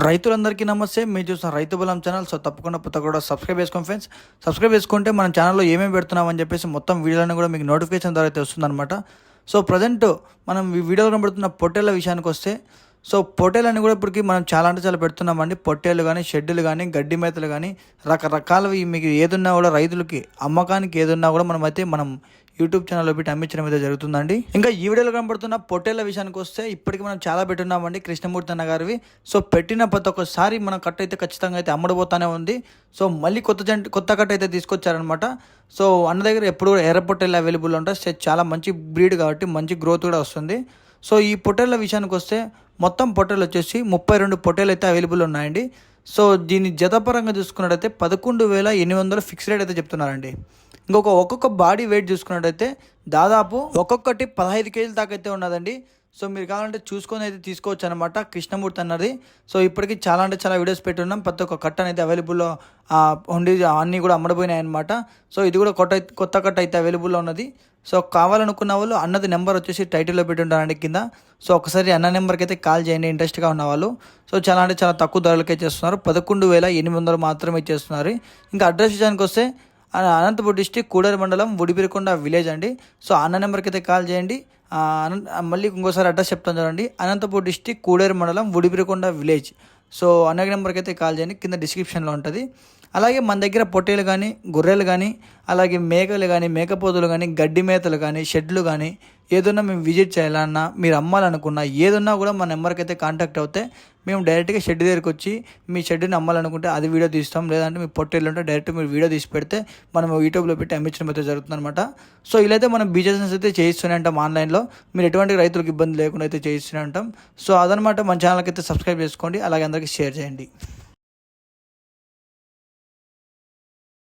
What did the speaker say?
రైతులందరికీ నమస్తే. మీరు చూసిన రైతు బలం ఛానల్. సో తప్పకుండా పుత్త కూడా సబ్స్క్రైబ్ చేసుకోండి ఫ్రెండ్స్. సబ్స్క్రైబ్ చేసుకుంటే మన ఛానల్లో ఏమేమి పెడుతున్నామని చెప్పేసి మొత్తం వీడియోలను కూడా మీకు నోటిఫికేషన్ ద్వారా అయితే వస్తుందన్నమాట సో ప్రజెంట్ మనం ఈ వీడియోలో కనబడుతున్న పొట్టేళ్ళ విషయానికి వస్తే సో పొట్టేలని కూడా ఇప్పటికి మనం చాలా అంటే చాలా పెడుతున్నామండి. పొట్టేలు కానీ షెడ్యూలు కానీ గడ్డి మేతలు కానీ రకరకాలవి మీకు ఏదున్నా కూడా రైతులకి అమ్మకానికి ఏదున్నా కూడా మనం అయితే మనం యూట్యూబ్ ఛానల్లో పెట్టి అమ్మించడం అయితే జరుగుతుందండి. ఇంకా ఈ వీడియోలో కనబడుతున్న పొట్టేల విషయానికి వస్తే ఇప్పటికి మనం చాలా పెట్టున్నామండి కృష్ణమూర్తి అన్న గారివి. సో పెట్టిన ప్రతి ఒక్కసారి మనం కట్ట అయితే ఖచ్చితంగా అయితే అమ్మడబోతానే ఉంది. సో మళ్ళీ కొత్త జంట కొత్త కట్ట అయితే తీసుకొచ్చారనమాట సో అన్న దగ్గర ఎప్పుడు ఎర్ర పొట్టేళ్ళు అవైలబుల్ ఉంటాయి. చాలా మంచి బ్రీడ్ కాబట్టి మంచి గ్రోత్ కూడా వస్తుంది. సో ఈ పొట్టేళ్ళ విషయానికి వస్తే మొత్తం పొట్టేలు వచ్చేసి ముప్పై రెండు పొట్టేలు అయితే అవైలబుల్ ఉన్నాయండి. సో దీని జతపరంగా చూసుకున్నట్టయితే పదకొండు వేల ఎనిమిది వందలు ఫిక్స్ రేట్ అయితే చెప్తున్నారండి. ఇంకొక ఒక్కొక్క బాడీ వెయిట్ చూసుకున్నట్టయితే దాదాపు ఒక్కొక్కటి పదహైదు కేజీల దాకా అయితే ఉన్నదండి. సో మీరు కావాలంటే చూసుకొని అయితే తీసుకోవచ్చు అనమాట కృష్ణమూర్తి అన్నది. సో ఇప్పటికి చాలా అంటే చాలా వీడియోస్ పెట్టున్నాం. ప్రతి ఒక్క కట్ట అనేది అవైలబుల్లో ఉండి అన్నీ కూడా అమ్మడిపోయినాయి అనమాట సో ఇది కూడా కొత్త కొత్త కట్ట అయితే అవైలబుల్లో ఉన్నది. సో కావాలనుకున్న వాళ్ళు అన్నది నెంబర్ వచ్చేసి టైటిల్లో పెట్టి ఉంటారండి కింద. సో ఒకసారి అన్న నెంబర్కి అయితే కాల్ చేయండి ఇంట్రెస్ట్గా ఉన్న వాళ్ళు. సో చాలా అంటే చాలా తక్కువ ధరలకే చేస్తున్నారు. పదకొండు వేల ఎనిమిది వందలు మాత్రమే చేస్తున్నారు. ఇంకా అడ్రస్ విషయానికి వస్తే అనంతపురం డిస్టిక్ కూడలి మండలం ఉడిపిరికొండ విలేజ్ అండి. సో అన్న నెంబర్కి అయితే కాల్ చేయండి. అనంత మళ్ళీ ఇంకోసారి అడ్రస్ చెప్తాను చూడండి. అనంతపూర్ డిస్టిక్ కూడేరు మండలం ఉడిపిరికొండ విలేజ్. సో అన్న నెంబర్కి అయితే కాల్ చేయండి. కింద డిస్క్రిప్షన్లో ఉంటుంది. అలాగే మన దగ్గర పొట్టేలు కానీ గొర్రెలు కానీ అలాగే మేకలు కానీ మేకపోతులు కానీ గడ్డి మేతలు కానీ షెడ్లు కానీ ఏదన్నా మేము విజిట్ చేయాలన్నా మీరు అమ్మాలనుకున్నా ఏదన్నా కూడా మా నెంబర్కి అయితే కాంటాక్ట్ అవుతే మేము డైరెక్ట్గా షెడ్ దగ్గరికి వచ్చి మీ షెడ్ని అమ్మాలనుకుంటే అది వీడియో తీస్తాం. లేదంటే మీ పొట్టేళ్ళు ఉంటే డైరెక్ట్ మీరు వీడియో తీసి పెడితే మనం యూట్యూబ్లో పెట్టి అమ్మించడం అయితే జరుగుతుంది అనమాట సో ఇలా అయితే మనం బిజినెస్ అయితే చేయిస్తూనే ఉంటాం ఆన్లైన్లో. మీరు ఎటువంటి రైతులకు ఇబ్బంది లేకుండా అయితే చేయిస్తూనే ఉంటాం. సో అదనమాట మన ఛానల్కి అయితే సబ్స్క్రైబ్ చేసుకోండి. అలాగే అందరికీ షేర్ చేయండి.